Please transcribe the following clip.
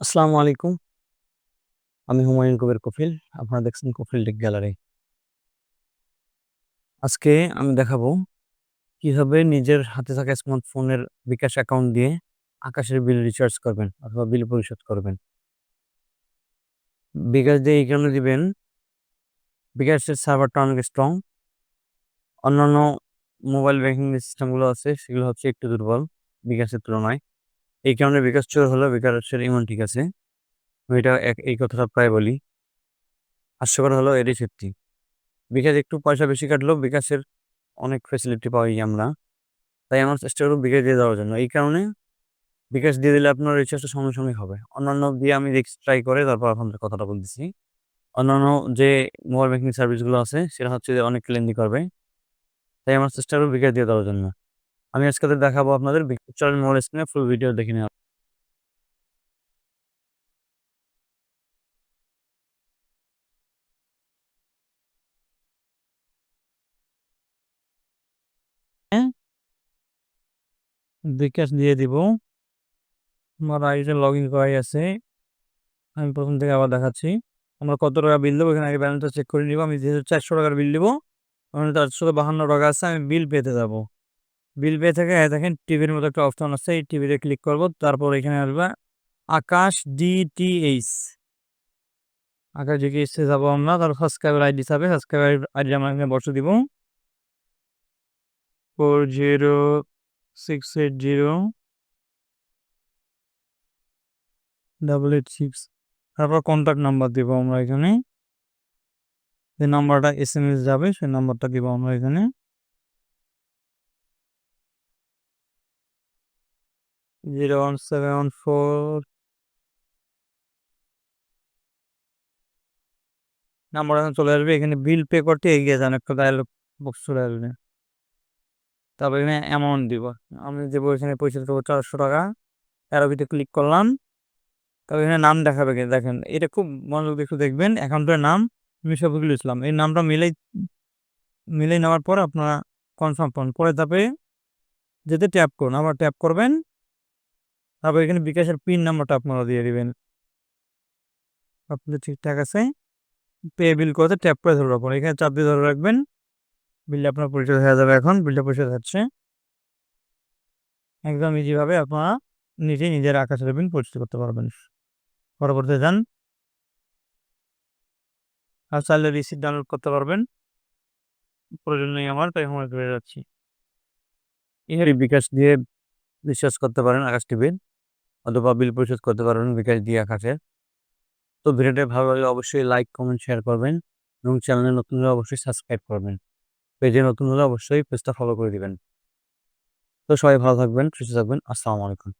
আসসালামু আলাইকুম। আমি হুমায়ুন কবির কফিল, আপনারা দেখছেন কফিল টেক গ্যালারি। আজকে আমি দেখাবো কীভাবে নিজের হাতে থাকা স্মার্টফোনের বিকাশ অ্যাকাউন্ট দিয়ে আকাশের বিল রিচার্জ করবেন অথবা বিল পরিশোধ করবেন। বিকাশ দিয়ে এই কারণে দিবেন, বিকাশের সার্ভারটা অনেক স্ট্রং অন্যান্য মোবাইল ব্যাংকিং সিস্টেমগুলো আছে, সেগুলো হচ্ছে একটু দুর্বল বিকাশের তুলনায়। এই কারণে বিকাশ চোর হলো বিকাশের ইমন ঠিক আছে। এটা এই কথাটা প্রায় বলি। হাস্যকর হলো এরই সত্যি। বিকাশ একটু পয়সা বেশি কাটলেও বিকাশের অনেক ফেসিলিটি পাই আমরা। তাই আমার চেষ্টা করব বিকাশ দিয়ে দেওয়ার জন্য। এই কারণে বিকাশ দিয়ে দিলে আপনার রিচার্জটা সঙ্গে সঙ্গে হবে। অন্যান্য দিয়ে আমি দেখছি ট্রাই করে তারপর আপনাদের কথাটা বলতেছি। অন্যান্য যে মোবাইল ব্যাংকিং সার্ভিসগুলো আছে, সেটা হচ্ছে যে অনেক লেন্দি করবে। তাই আমার চেষ্টা করব বিকাশ দিয়ে দেওয়ার জন্য। আমি আজকে দেখাবো আপনাদের চলেন মোবাইল স্ক্রিনে ফুল ভিডিও দেখে নেওয়া বিকাশ দিয়ে দিব। আমার আইডিতে লগ ইন করাই আছে, আমি প্রথম থেকে আবার দেখাচ্ছি। আমরা কত টাকা বিল দেবো? এখানে আগে ব্যালেন্সটা চেক করে নিব। আমি যেহেতু চারশো টাকার বিল দেবো ওখানে চারশো বাহান্ন টাকা আছে, আমি বিল পেতে যাব। বিল পে থেকে। দেখেন, টিভির মতো একটা অপশন আছে, এই টিভিতে ক্লিক করব, তারপর এখানে আসবে আকাশ ডিটিএইচ। আকাশ ডিটিএইচে যাব আমরা তার সাবস্ক্রাইবার আইডি হিসাবে সাবস্ক্রাইবার আইডি আমরা এখানে বসে দিব। Four zero six eight zero double eight six. তারপর কন্ট্যাক্ট নাম্বার দিব আমরা এখানে। যে নাম্বারটা এস এম এস যাবে, সেই নাম্বারটা দিব আমরা এখানে। Zero one seven four number এখন চলে আসবে, এখানে বিল পে করতে এগিয়ে যান, একটা ডায়লগ বক্স চলে আসবে। তারপর এখানে অ্যামাউন্ট দিব, আমি দেবো এখানে পয়সা দেবো চারশো টাকা অ্যারোবিতে ক্লিক করলাম। তবে এখানে নাম দেখাবে দেখেন, এটা খুব মনোযোগ একটু দেখবেন অ্যাকাউন্টের নাম মিশাফুকুল ইসলাম এই নামটা মিলেই মিলেই নেওয়ার পর আপনারা কনফার্ম পান। পরে তারপরে যেতে ট্যাপ করুন, আবার ট্যাপ করবেন। তারপর এখানে বিকাশের পিন নাম্বারটা আপনারা দিয়ে দিবেন। আপনাদের ঠিকঠাক আছে। পে বিল করতে ট্যাপ করে ধরে রাখুন। এখানে চাপ দিয়ে ধরে রাখবেন। বিলটা আপনার পরিশোধ হয়ে যাবে এখন। বিলটা পরিশোধ হচ্ছে। একদম ইজিভাবে আপনারা নিজে নিজের আকাশের বিল পরিশোধ করতে পারবেন। পরবর্তীতে যান। আর চাইলে রিসিপ্ট ডাউনলোড করতে পারবেন। প্রয়োজন নেই আমার, তাই করে যাচ্ছি। এর বিকাশ দিয়ে রিচার্জ করতে পারেন, আকাশ টিভির অথবা বিল পরিশোধ করতে পারেন বিকাশ দিয়ে আকাশের তো ভিডিওটা ভালো লাগলে অবশ্যই লাইক কমেন্ট শেয়ার করবেন এবং চ্যানেলে নতুন হলে অবশ্যই সাবস্ক্রাইব করবেন। পেজে নতুন হলে অবশ্যই পেজটা ফলো করে দিবেন। তো সবাই ভালো থাকবেন, সুস্থ থাকবেন, আসসালামু আলাইকুম।